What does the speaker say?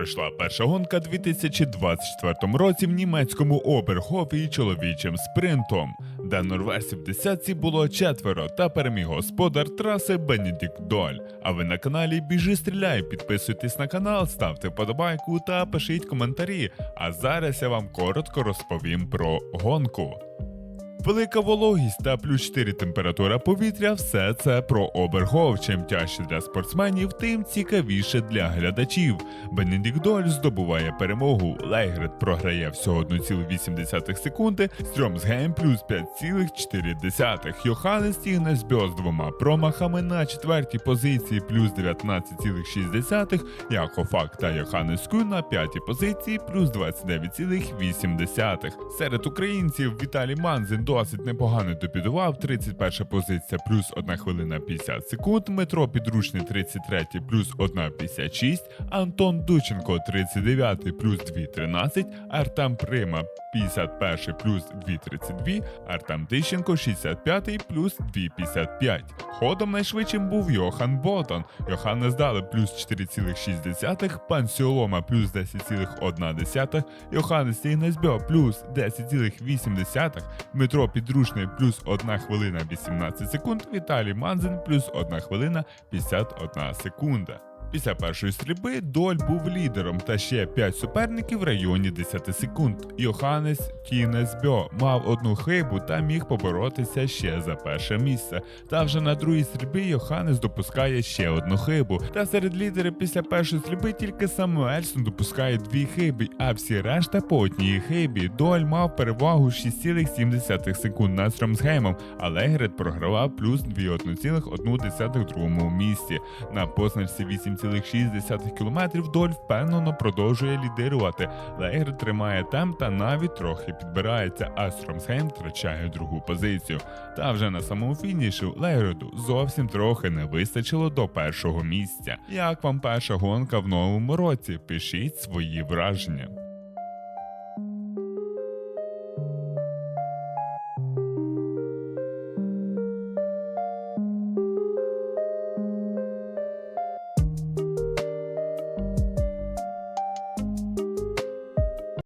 Пройшла перша гонка 2024 році в німецькому обергофі чоловічим спринтом, де норвежців в десятці було четверо та переміг господар траси Бенедікт Доль. А ви на каналі Біжи Стріляй. Підписуйтесь на канал, ставте вподобайку та пишіть коментарі. А зараз я вам коротко розповім про гонку. Велика вологість та плюс 4 температура повітря все це про обергов. Чим тяжче для спортсменів, тим цікавіше для глядачів. Бенедикт Доль здобуває перемогу. Лейгрет програє всього 1,8 секунди, Стрьомсгейм плюс 5,4. Йоханнес тігне з двома промахами на четвертій позиції плюс 19,6. Якофак та Йоханнес Кю на п'ятій позиції плюс 29,8. Серед українців Віталій Манзин досить непогано добідував. 31 позиція плюс 1 хвилина 50 секунд. Метро Підручний 33 плюс 1,56. Антон Дученко 39 плюс 2,13. Артем Прима 51 плюс 2,32. Артем Тищенко 65 плюс 2,55. Ходом найшвидшим був Йохан Ботон. Йоханнес Дали плюс 4,6. Пан Сіолома плюс 10,1. Йоханнес Тігнезбьо плюс 10,8. Дмитро Підручний плюс 1 хвилина 18 секунд. Віталій Манзин плюс 1 хвилина 51 секунда. Після першої стрільби Доль був лідером та ще 5 суперників в районі 10 секунд. Йоханнес Тінесбьо мав одну хибу та міг поборотися ще за перше місце. Та вже на другій стрільбі Йоханнес допускає ще одну хибу. Та серед лідерів після першої стрільби тільки Самуельсон допускає дві хиби, а всі решта по одній хибі. Доль мав перевагу 6,7 секунд над Стромсгеймом, а Легрет програвав плюс 2,1 в другому місці. На позначці 8,6 км Доль впевнено продовжує лідирувати. Легрет тримає темп та навіть трохи підбирається, а Стромсхейм втрачає другу позицію. Та вже на самому фінішу Лейроду зовсім трохи не вистачило до першого місця. Як вам перша гонка в новому році? Пишіть свої враження.